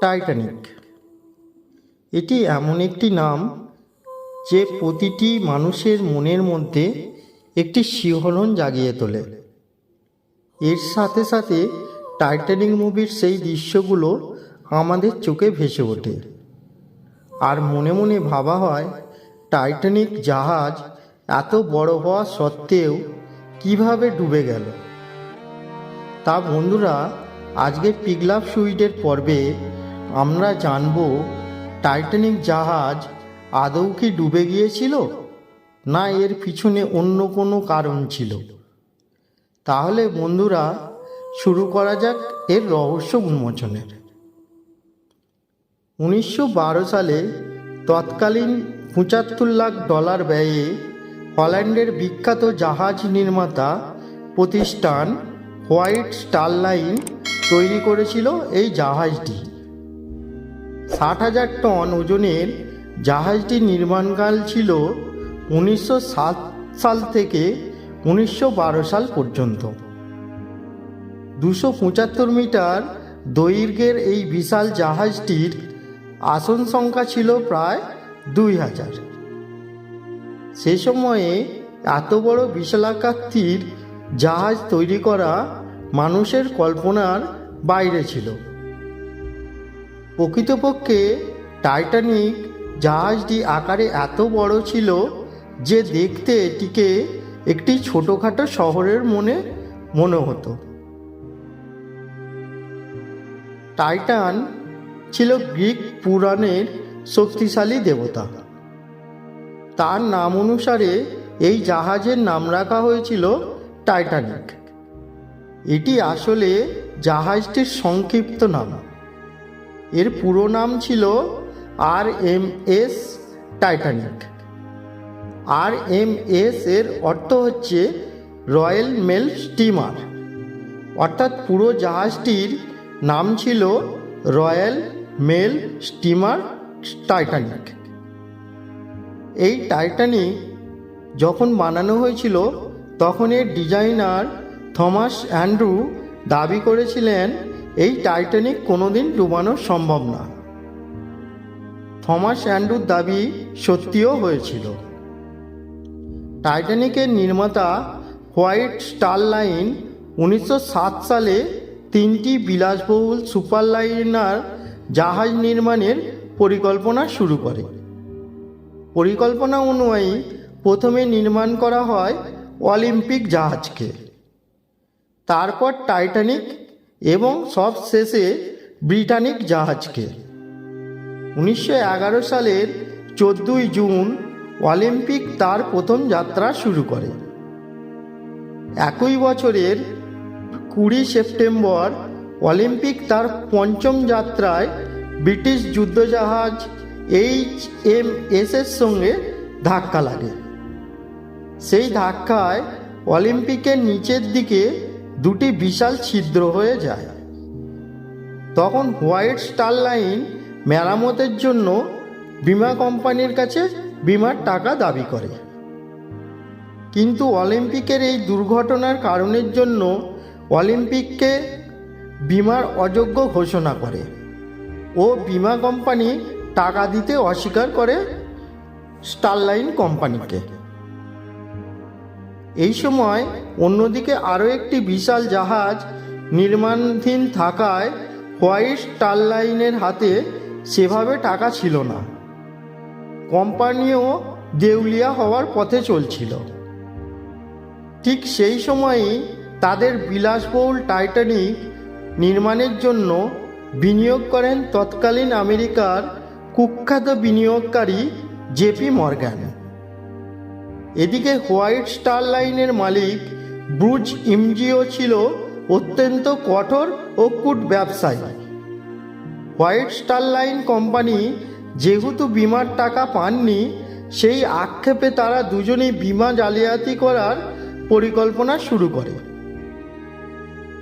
Titanic. এটি এমন একটি নাম যে প্রতিটি মানুষের মনের মধ্যে একটি শিহরণ জাগিয়ে তোলে। এর সাথে সাথে টাইটানিক মুভির সেই দৃশ্যগুলো আমাদের চোখে ভেসে ওঠে। আর মনে মনে ভাবা হয়, টাইটানিক জাহাজ এত বড় হওয়া সত্ত্বেও কীভাবে ডুবে গেল। তা বন্ধুরা, আজকের পিগলাভ সুইটের পর্বে আমরা জানব, টাইটানিক জাহাজ আদৌ কি ডুবে গিয়েছিল, না এর পিছনে অন্য কোনো কারণ ছিল? তাহলে বন্ধুরা, শুরু করা যাক এর রহস্য উন্মোচনের। উনিশশো বারো সালে তৎকালীন পঁচাত্তর লাখ ডলার ব্যয়ে হল্যান্ডের বিখ্যাত জাহাজ নির্মাতা প্রতিষ্ঠান হোয়াইট স্টার লাইন তৈরি করেছিল এই জাহাজটি। ষাট হাজার টন ওজনের জাহাজটি নির্মাণকাল ছিল উনিশশো সাত সাল থেকে উনিশশো বারো সাল পর্যন্ত। দুশো পঁচাত্তর মিটার দৈর্ঘ্যের এই বিশাল জাহাজটির আসন সংখ্যা ছিল প্রায় দুই হাজার। সে সময়ে এত বড় বিশালাকার জাহাজ তৈরি করা মানুষের কল্পনার বাইরে ছিল। প্রকৃতপক্ষে টাইটানিক জাহাজটি আকারে এত বড় ছিল যে দেখতে এটিকে একটি ছোটোখাটো শহরের মনে মনে হতো। টাইটান ছিল গ্রিক পুরাণের শক্তিশালী দেবতা। তার নাম অনুসারে এই জাহাজের নাম রাখা হয়েছিল টাইটানিক। এটি আসলে জাহাজটির সংক্ষিপ্ত নাম। এর পুরো নাম ছিল R M S Titanic. R M S এর অর্থ হচ্ছে রয়্যাল মেল স্টিমার। অর্থাৎ পুরো জাহাজটির নাম ছিল রয়্যাল মেল স্টিমার টাইটানিক। এই টাইটানিক যখন বানানো হয়েছিল, তখন এর ডিজাইনার থমাস অ্যান্ড্রু দাবি করেছিলেন এই টাইটানিক কোনোদিন ডুবানো সম্ভব না। থমাস অ্যান্ড্রুর দাবি সত্যিও হয়েছিল। টাইটানিকের নির্মাতা হোয়াইট স্টার লাইন উনিশশো সাত সালে তিনটি বিলাসবহুল সুপার লাইনার জাহাজ নির্মাণের পরিকল্পনা শুরু করে। পরিকল্পনা অনুযায়ী প্রথমে নির্মাণ করা হয় অলিম্পিক জাহাজকে। তারপর টাইটানিক এবং সব শেষে ব্রিটানিক জাহাজকে। উনিশশো এগারো সালের চোদ্দই জুন অলিম্পিক তার প্রথম যাত্রা শুরু করে। একই বছরের কুড়ি সেপ্টেম্বর অলিম্পিক তার পঞ্চম যাত্রায় ব্রিটিশ যুদ্ধজাহাজ এইচ এম এসের সঙ্গে ধাক্কা লাগে। সেই ধাক্কায় অলিম্পিকের নিচের দিকে দুটি বিশাল ছিদ্র হয়ে যায়। তখন হোয়াইট স্টার লাইন মেরামতের জন্য বিমা কোম্পানির কাছে বিমার টাকা দাবি করে। কিন্তু অলিম্পিকের এই দুর্ঘটনার কারণের জন্য অলিম্পিককে বিমার অযোগ্য ঘোষণা করে ও বিমা কোম্পানি টাকা দিতে অস্বীকার করে স্টারলাইন কোম্পানিকে। এই সময় অন্যদিকে আরও একটি বিশাল জাহাজ নির্মাণধীন থাকায় হোয়াইট স্টার লাইনের হাতে সেভাবে টাকা ছিল না। কোম্পানিও দেউলিয়া হওয়ার পথে চলছিল। ঠিক সেই সময়ই তাদের বিলাসবহুল টাইটানিক নির্মাণের জন্য বিনিয়োগ করেন তৎকালীন আমেরিকার কুখ্যাত বিনিয়োগকারী জেপি মর্গ্যান এদিকে হোয়াইট স্টার লাইনের মালিক ব্রুজ ইমজিও ছিল অত্যন্ত কঠোর ও কূট ব্যবসায়ী। হোয়াইট স্টার লাইন কোম্পানি যেহেতু বিমার টাকা পাননি, সেই আক্ষেপে তারা দুজনেই বিমা জালিয়াতি করার পরিকল্পনা শুরু করে।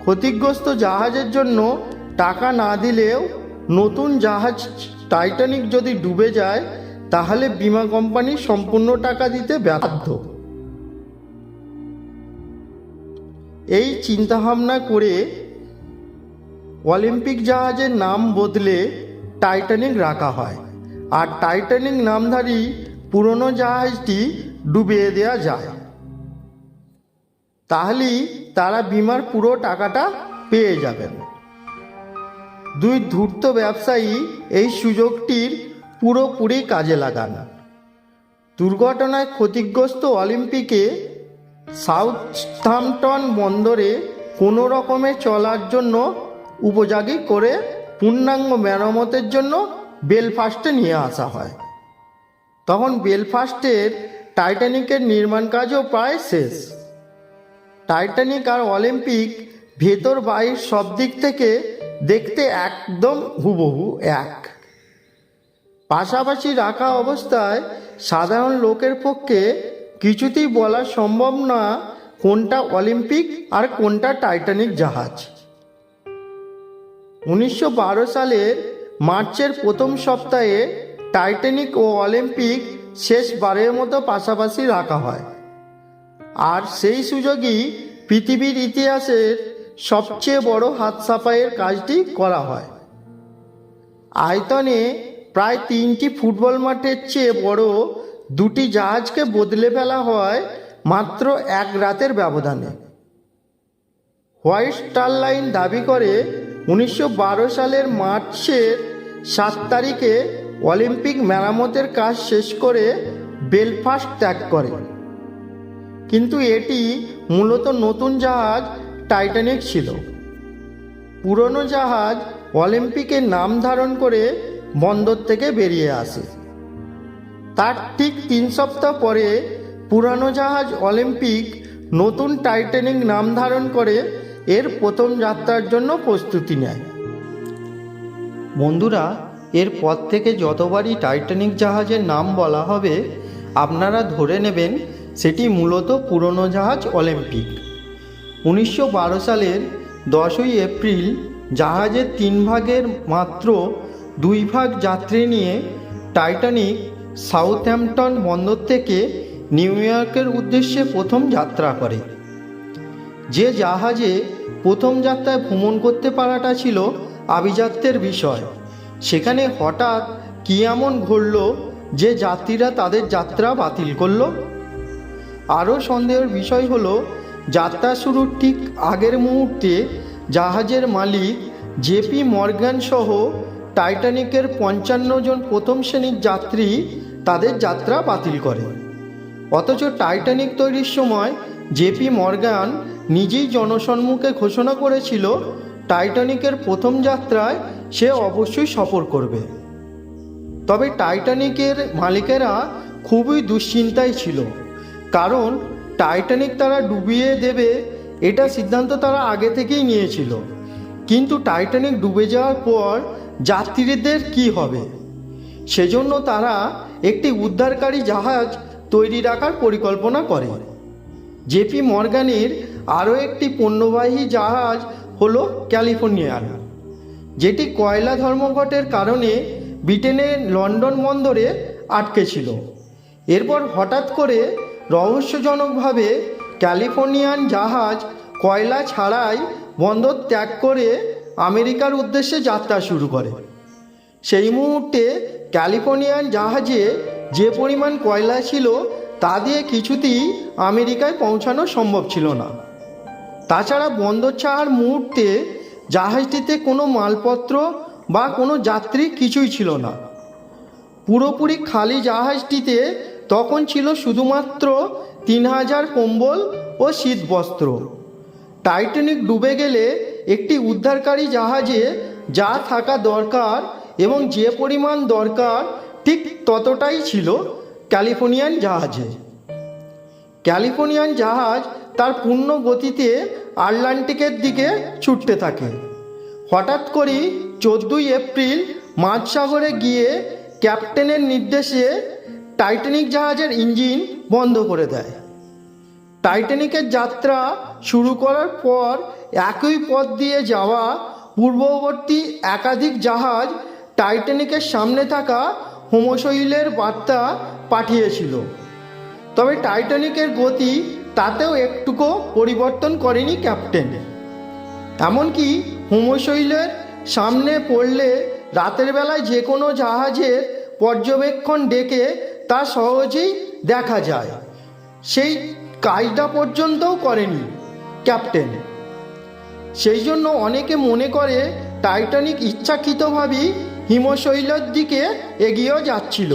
ক্ষতিগ্রস্ত জাহাজের জন্য টাকা না দিলেও নতুন জাহাজ টাইটানিক যদি ডুবে যায় তাহলে বিমা কোম্পানি সম্পূর্ণ টাকা দিতে বাধ্য এই চিন্তাভাবনা করে অলিম্পিক জাহাজের নাম বদলে টাইটানিক রাখা হয়। আর টাইটানিক নামধারী পুরনো জাহাজটি ডুবিয়ে দেওয়া যায়। তাহলেই তারা বিমার পুরো টাকাটা পেয়ে যাবেন। দুই ধূর্ত ব্যবসায়ী এই সুযোগটির পুরোপুরি কাজে লাগান। দুর্ঘটনায় ক্ষতিগ্রস্ত অলিম্পিকে সাউথহাম্পটন বন্দরে কোনো রকমে চলার জন্য উপযোগী করে পূর্ণাঙ্গ মেরামতের জন্য বেলফাস্টে নিয়ে আসা হয়। তখন বেলফাস্টের টাইটানিকের নির্মাণ কাজও প্রায় শেষ। টাইটানিক আর অলিম্পিক ভেতর বাইর সব দিক থেকে দেখতে একদম হুবহু এক। পাশাপাশি রাখা অবস্থায় সাধারণ লোকের পক্ষে কিছুতেই বলা সম্ভব না কোনটা অলিম্পিক আর কোনটা টাইটানিক জাহাজ। উনিশশো বারো সালের মার্চের প্রথম সপ্তাহে টাইটানিক ও অলিম্পিক শেষবারের মতো পাশাপাশি রাখা হয়। আর সেই সুযোগই পৃথিবীর ইতিহাসের সবচেয়ে বড় হাত সাফাইয়ের কাজটি করা হয়। আয়তনে প্রায় তিনটি ফুটবল মাঠের চেয়ে বড় দুটি জাহাজকে বদলে ফেলা হয় মাত্র এক রাতের ব্যবধানে। হোয়াইট স্টার লাইন দাবি করে উনিশশো বারো সালের মার্চের সাত তারিখে অলিম্পিক মেরামতের কাজ শেষ করে বেলফাস্ট ত্যাগ করে। কিন্তু এটি মূলত নতুন জাহাজ টাইটানিক ছিল। পুরনো জাহাজ অলিম্পিকের নাম ধারণ করে বন্দর থেকে বেরিয়ে আসে। তার ঠিক তিন সপ্তাহ পরে পুরানো জাহাজ অলিম্পিক নতুন টাইটানিক নাম ধারণ করে এর প্রথম যাত্রার জন্য প্রস্তুতি নেয়। বন্ধুরা, এর পর থেকে যতবারই টাইটানিক জাহাজের নাম বলা হবে, আপনারা ধরে নেবেন সেটি মূলত পুরনো জাহাজ অলিম্পিক। উনিশশো বারো সালের দশই এপ্রিল জাহাজের তিন ভাগের মাত্র দুই ভাগ যাত্রী নিয়ে টাইটানিক সাউথহ্যাম্পটন বন্দর থেকে নিউ ইয়র্কের উদ্দেশ্যে প্রথম যাত্রা করে। যে জাহাজে প্রথম যাত্রায় ভ্রমণ করতে পারাটা ছিল আভিজাত্যের বিষয়। সেখানে হঠাৎ কী এমন ঘটল যে যাত্রীরা তাদের যাত্রা বাতিল করল? আরও সন্দেহের বিষয় হলো, যাত্রা শুরুর ঠিক আগের মুহূর্তে জাহাজের মালিক জেপি মর্গান সহ টাইটানিকের পঞ্চান্ন জন প্রথম শ্রেণির যাত্রী তাদের যাত্রা বাতিল করে। অথচ টাইটানিক তৈরির সময় জেপি মর্গান নিজেই জনসম্মুখে ঘোষণা করেছিল, টাইটানিকের প্রথম যাত্রায় সে অবশ্যই সফর করবে। তবে টাইটানিকের মালিকেরা খুবই দুশ্চিন্তায় ছিল, কারণ টাইটানিক তারা ডুবিয়ে দেবে এটা সিদ্ধান্ত তারা আগে থেকেই নিয়েছিল। কিন্তু টাইটানিক ডুবে যাওয়ার পর যাত্রীদের কি হবে? সেজন্য তারা একটি উদ্ধারকারী জাহাজ তৈরি রাখার পরিকল্পনা করে। জেপি মর্গানের আরও একটি পণ্যবাহী জাহাজ হল ক্যালিফোর্নিয়ান যেটি কয়লা ধর্মঘটের কারণে ব্রিটেনের লন্ডন বন্দরে আটকে ছিল। এরপর হঠাৎ করে রহস্যজনকভাবে ক্যালিফোর্নিয়ান জাহাজ কয়লা ছাড়াই বন্দর ত্যাগ করে আমেরিকার উদ্দেশ্যে যাত্রা শুরু করে। সেই মুহূর্তে ক্যালিফোর্নিয়ান জাহাজে যে পরিমাণ কয়লা ছিল, তা দিয়ে কিছুতেই আমেরিকায় পৌঁছানো সম্ভব ছিল না। তাছাড়া বন্দর ছাড়ার মুহূর্তে জাহাজটিতে কোনো মালপত্র বা কোনো যাত্রী কিছুই ছিল না। পুরোপুরি খালি জাহাজটিতে তখন ছিল শুধুমাত্র তিন হাজার কম্বল ও শীতবস্ত্র। টাইটানিক ডুবে গেলে একটি উদ্ধারকারী জাহাজে যা থাকা দরকার এবং যে পরিমাণ দরকার ঠিক ততটাই ছিল ক্যালিফোর্নিয়ান জাহাজে। ক্যালিফোর্নিয়ান জাহাজ তার পূর্ণ গতিতে আটলান্টিকের দিকে ছুটতে থাকে। হঠাৎ করেই চোদ্দোই এপ্রিল মাঝসাগরে গিয়ে ক্যাপ্টেনের নির্দেশে টাইটানিক জাহাজের ইঞ্জিন বন্ধ করে দেয়। টাইটানিকের যাত্রা শুরু করার পর একই পথ দিয়ে যাওয়া পূর্ববর্তী একাধিক জাহাজ টাইটানিকের সামনে থাকা হোমোশৈলের বার্তা পাঠিয়েছিল। তবে টাইটানিকের গতি তাতেও একটুকু পরিবর্তন করেনি ক্যাপ্টেন। এমনকি হোমোশৈলের সামনে পড়লে রাতের বেলায় যে কোনো জাহাজের পর্যবেক্ষণ ডেকে তা সহজেই দেখা যায়। সেই কাজটা পর্যন্তও করেনি, ক্যাপ্টেন। সেই জন্য অনেকে মনে করে টাইটানিক ইচ্ছাকৃতভাবেই হিমশৈলের দিকে এগিয়েও যাচ্ছিল।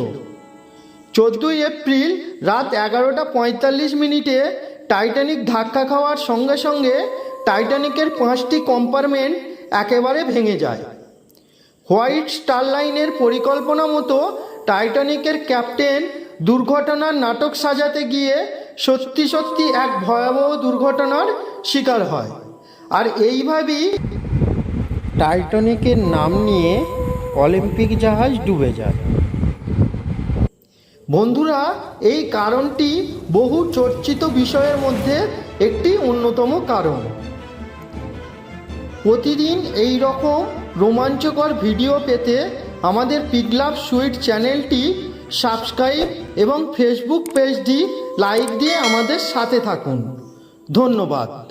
চোদ্দোই এপ্রিল রাত এগারোটা পঁয়তাল্লিশ মিনিটে টাইটানিক ধাক্কা খাওয়ার সঙ্গে সঙ্গে টাইটানিকের পাঁচটি কম্পার্টমেন্ট একেবারে ভেঙে যায়। হোয়াইট স্টার লাইনের পরিকল্পনা মতো টাইটানিকের ক্যাপ্টেন দুর্ঘটনার নাটক সাজাতে গিয়ে সত্যি সত্যি এক ভয়াবহ দুর্ঘটনার শিকার হয়। আর এইভাবেই টাইটানিকের নাম নিয়ে অলিম্পিক জাহাজ ডুবে যায়। বন্ধুরা, এই কারণটি বহু চর্চিত বিষয়ের মধ্যে একটি অন্যতম কারণ। প্রতিদিন এই রকম রোমাঞ্চকর ভিডিও পেতে আমাদের পিগলাভ সুইট চ্যানেলটি সাবস্ক্রাইব এবং ফেসবুক পেজটি লাইক দিয়ে আমাদের সাথে থাকুন। ধন্যবাদ।